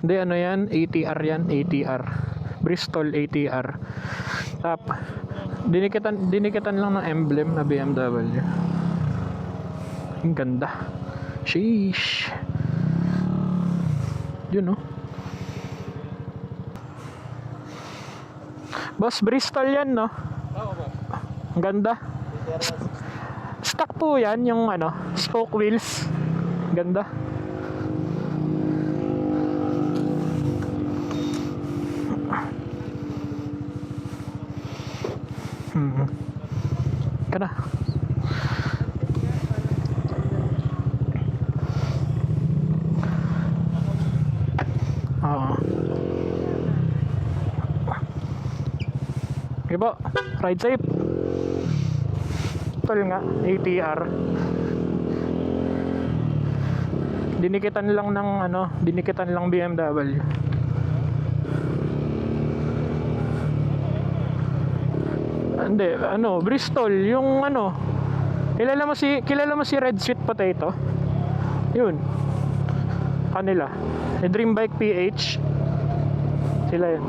Hindi, ano yan? ATR yan, ATR. Bristol ATR. Tap. Dinikitan, dinikitan lang ng emblem na BMW. Ang ganda. Sheesh. Yun, oh. Boss, Bristol yan, no? Ang ganda. Stock po yan, yung ano, spoke wheels. Ganda. Hmm. Ka na. Oo. Okay po. Ride safe. Tol nga, ATR. Dinikitan lang ng ano, dinikitan lang BMW. Hindi, ano, Bristol, yung ano, kilala mo si, kilala mo si Red Sweet Potato? Yun. Kanila. Eh, Dream Bike PH. Sila yun.